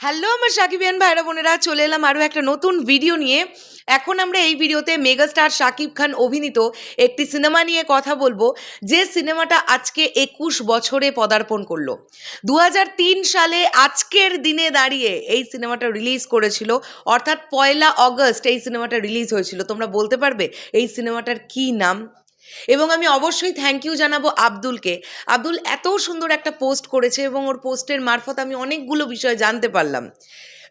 Hello আমার সাকিবিয়ান ভাইরা বোনেরা, চলে এলাম আরও একটা নতুন ভিডিও নিয়ে। এখন আমরা এই ভিডিওতে মেগাস্টার শাকিব খান অভিনীত একটি সিনেমা নিয়ে কথা বলব, যে সিনেমাটা আজকে একুশ বছরে পদার্পণ করল। দু হাজার তিন সালে আজকের দিনে দাঁড়িয়ে এই সিনেমাটা রিলিজ করেছিল, অর্থাৎ পয়লা অগস্ট এই সিনেমাটা রিলিজ হয়েছিল। তোমরা বলতে পারবে এই সিনেমাটার কী নাম? এবং আমি অবশ্যই থ্যাংক ইউ জানাব আব্দুলকে। আব্দুল এত সুন্দর একটা পোস্ট করেছে এবং ওর পোস্টের মারফত আমি অনেকগুলো বিষয় জানতে পারলাম।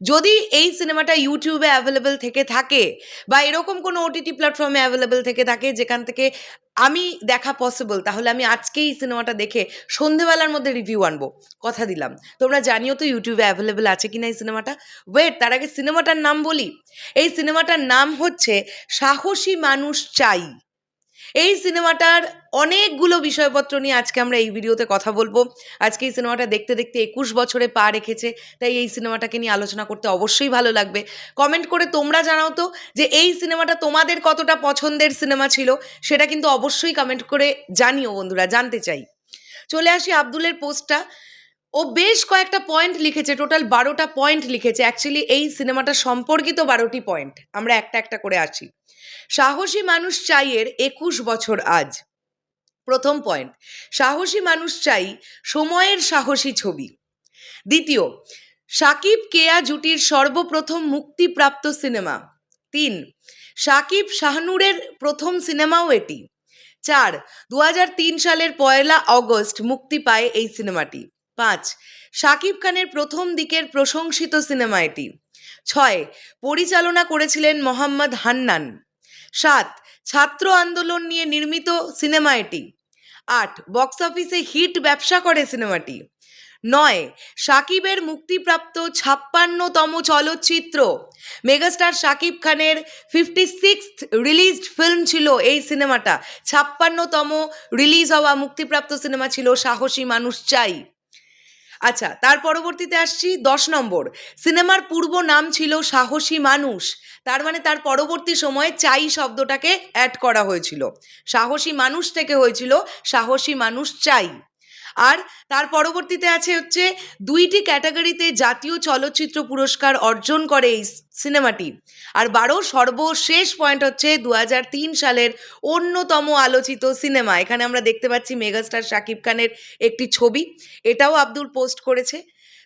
যদি এই সিনেমাটা ইউটিউবে অ্যাভেলেবেল থেকে থাকে বা এরকম কোনো ওটিটি প্ল্যাটফর্মে অ্যাভেলেবেল থেকে থাকে যেখান থেকে আমি দেখা পসিবল তাহলে আমি আজকেই এই সিনেমাটা দেখে সন্ধেবেলার মধ্যে রিভিউ আনব। কথা দিলাম। তোমরা জানিও তো ইউটিউবে অ্যাভেলেবেল আছে কিনা এই সিনেমাটা ওয়েট তার আগে সিনেমাটার নাম বলি। এই সিনেমাটার নাম হচ্ছে সাহসী মানুষ চাই। এই সিনেমাটার অনেকগুলো বিষয়পত্র নিয়ে আজকে আমরা এই ভিডিওতে কথা বলব। আজকে এই সিনেমাটা দেখতে দেখতে একুশ বছরে পা রেখেছে, তাই এই সিনেমাটাকে নিয়ে আলোচনা করতে অবশ্যই ভালো লাগবে। কমেন্ট করে তোমরা জানাও তো যে এই সিনেমাটা তোমাদের কতটা পছন্দের সিনেমা ছিল, সেটা কিন্তু অবশ্যই কমেন্ট করে জানিও বন্ধুরা, জানতে চাই। চলে আসি আব্দুলের পোস্টটা। ও বেশ কয়েকটা পয়েন্ট লিখেছে টোটাল বারোটা পয়েন্ট লিখেছে। অ্যাকচুয়ালি এই সিনেমাটা সম্পর্কিত বারোটি পয়েন্ট আমরা একটা একটা করে আসি সাহসী মানুষ চাইয়ের একুশ বছর আজ। প্রথম পয়েন্ট সাহসী মানুষ চাই সময়ের সাহসী ছবি। দ্বিতীয়, সাকিব কেয়া জুটির সর্বপ্রথম মুক্তিপ্রাপ্ত সিনেমা। তিন, সাকিব শাহনুরের প্রথম সিনেমাও এটি। চার দু সালের পয়লা অগস্ট মুক্তি পায় এই সিনেমাটি। পাঁচ সাকিব খানের প্রথম দিকের প্রশংসিত সিনেমা এটি। ছয়, পরিচালনা করেছিলেন মোহাম্মদ হান্নান। সাত, ছাত্র আন্দোলন নিয়ে নির্মিত সিনেমা এটি। আট, বক্স অফিসে হিট ব্যবসা করে সিনেমাটি। নয় সাকিবের মুক্তিপ্রাপ্ত ছাপ্পান্নতম চলচ্চিত্র, মেগাস্টার সাকিব খানের ফিফটি সিক্স রিলিজড ফিল্ম ছিল এই সিনেমাটা। ছাপ্পান্নতম রিলিজ হওয়া মুক্তিপ্রাপ্ত সিনেমা ছিল সাহসী মানুষ চাই। আচ্ছা তার পরবর্তীতে আসছি দশ নম্বর। সিনেমার পূর্ব নাম ছিল সাহসী মানুষ। তার মানে তার পরবর্তী সময়ে চাই শব্দটাকে অ্যাড করা হয়েছিল। সাহসী মানুষ থেকে হয়েছিল সাহসী মানুষ চাই। আর তার পরবর্তীতে আছে হচ্ছে দুইটি ক্যাটাগরিতে জাতীয় চলচ্চিত্র পুরস্কার অর্জন করে এই সিনেমাটি আর বারো সর্বশেষ পয়েন্ট হচ্ছে দু হাজার তিন সালের অন্যতম আলোচিত সিনেমা এখানে আমরা দেখতে পাচ্ছি মেগাস্টার শাকিব খানের একটি ছবি। এটাও আব্দুল পোস্ট করেছে।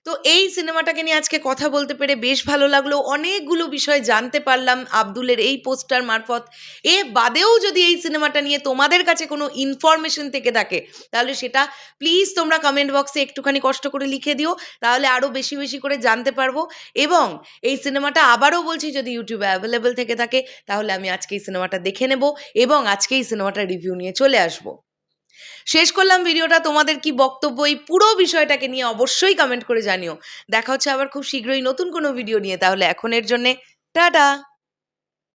তো এই সিনেমাটাকে নিয়ে আজকে কথা বলতে পেরে বেশ ভালো লাগল। অনেকগুলো বিষয় জানতে পারলাম আব্দুলের এই পোস্টার মারফত। এ বাদেও যদি এই সিনেমাটা নিয়ে তোমাদের কাছে কোনো ইনফরমেশন থেকে থাকে, তাহলে সেটা প্লিজ তোমরা কমেন্ট বক্সে একটুখানি কষ্ট করে লিখে দিও, তাহলে আরও বেশি বেশি করে জানতে পারব। এবং এই সিনেমাটা আবারও বলছি, যদি ইউটিউবে অ্যাভেলেবেল থেকে থাকে, তাহলে আমি আজকে এই সিনেমাটা দেখে নেব এবং আজকে এই সিনেমাটার রিভিউ নিয়ে চলে আসব। শেষ করলাম ভিডিওটা, তোমাদের কি বক্তব্য এই পুরো বিষয়টাকে নিয়ে অবশ্যই কমেন্ট করে জানিও। দেখা হচ্ছে আবার খুব শীঘ্রই নতুন কোনো ভিডিও নিয়ে, তাহলে এখনের জন্যে টাটা!